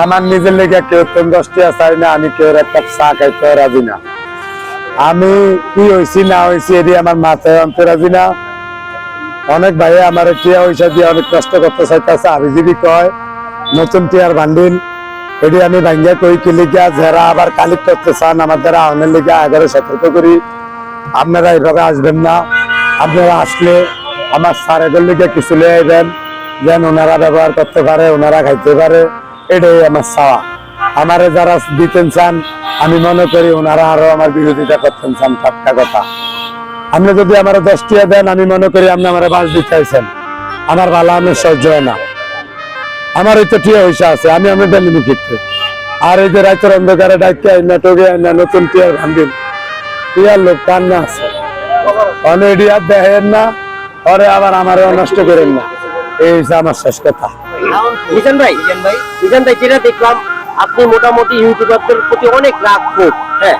আমার নিজের লেগে কেউ তুমি দশ টিয়া চাই না, আমি কেউ একটা চা খাইতে রাজি না। আমি কি হয়েছি না হয়েছি এটি আমার মাথায় আনতে রাজি না। অনেক ভাই আমার টিয়া পয়সা দিয়ে অনেক কষ্ট করতে চাইতেছে যদি কয়, নতুন টিয়ার বান্ডিল এটি আমি ভাঙ্গিয়া কই কি লিগা, যারা আবার কালেক্ট করতে চান, আমার দ্বারা আহনের লিগা আগে সতর্ক করি। আপনারা এইভাবে আসবেন না। আপনারা আসলে আমার লিগে কিছু লিয়ে আইবেন যেন ওনারা ব্যবহার করতে পারে, ওনারা খাইতে পারে। এটাই আমার চাওয়া। আমারে যারা দিতেন চান, আমি মনে করি ওনারা আরও আমার বিরোধিতা করতেন চান টাটকা কথা। আপনি যদি আমার দশ টিয়া দেন, আমি মনে করি আপনি আমার বাস দিতে চাইছেন আমার ভালো আমি সহ্য হয় না। আমার এই তো টিয়া হইসা আছে, আমি আমি বেলিনি ফিরতে আর এই যে রাতের অন্ধকারে ডাইকে আইনা টগে আইনা, নতুন টিয়ার ভান্ডিল টিয়ার লোক কান্না আছে। অলরেডি আর দেখেন না, পরে আবার আমারও নষ্ট করেন না। আমার শেষ কথা। মিজান ভাই মিজান ভাই মিজান ভাই যেটা দেখলাম, আপনি মোটামুটি ইউটিউবারদের প্রতি অনেক রাগ খুব হ্যাঁ?